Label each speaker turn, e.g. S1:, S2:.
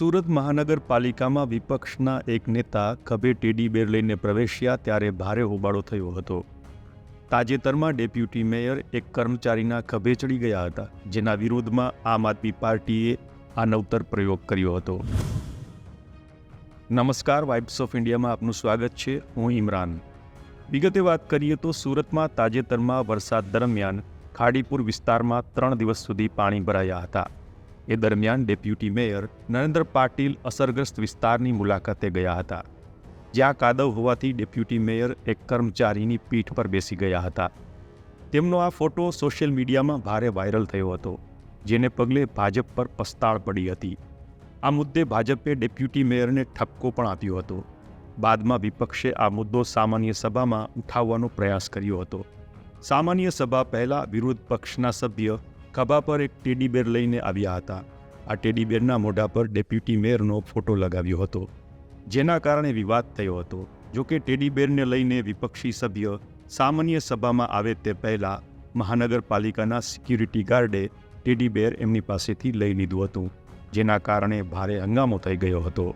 S1: સુરત મહાનગરપાલિકામાં વિપક્ષના એક નેતા ખભે ટેડી બેર લઈને પ્રવેશ્યા ત્યારે ભારે હોબાળો થયો હતો. તાજેતરમાં ડેપ્યુટી મેયર એક કર્મચારીના ખભે ચડી ગયા હતા, જેના વિરોધમાં આમ આદમી પાર્ટીએ આ નવતર પ્રયોગ કર્યો હતો. નમસ્કાર, વાઇબ્સ ઓફ ઇન્ડિયામાં આપનું સ્વાગત છે. હું ઇમરાન. વિગતે વાત કરીએ તો સુરતમાં તાજેતરમાં વરસાદ દરમિયાન ખાડીપુર વિસ્તારમાં ત્રણ દિવસ સુધી પાણી ભરાયા હતા. એ દરમિયાન ડેપ્યુટી મેયર નરેન્દ્ર પાટીલ અસરગ્રસ્ત વિસ્તારની મુલાકાતે ગયા હતા, જ્યાં કાદવ હોવાથી ડેપ્યુટી મેયર એક કર્મચારીની પીઠ પર બેસી ગયા હતા. તેમનો આ ફોટો સોશિયલ મીડિયામાં ભારે વાયરલ થયો હતો, જેને પગલે ભાજપ પર પસ્તાળ પડી હતી. આ મુદ્દે ભાજપે ડેપ્યુટી મેયરને ઠપકો પણ આપ્યો હતો. બાદમાં વિપક્ષે આ મુદ્દો સામાન્ય સભામાં ઉઠાવવાનો પ્રયાસ કર્યો હતો. સામાન્ય સભા પહેલાં વિરોધ પક્ષના સભ્ય ખભા પર એક ટેડીબેર લઈને આવ્યા હતા. આ ટેડીબેરના મોઢા પર ડેપ્યુટી મેયરનો ફોટો લગાવ્યો હતો, જેના કારણે વિવાદ થયો હતો. જો કે ટેડીબેરને લઈને વિપક્ષી સભ્ય સામાન્ય સભામાં આવે તે પહેલાં મહાનગરપાલિકાના સિક્યુરિટી ગાર્ડે ટેડીબેર એમની પાસેથી લઈ લીધું હતું, જેના કારણે ભારે હંગામો થઈ ગયો હતો.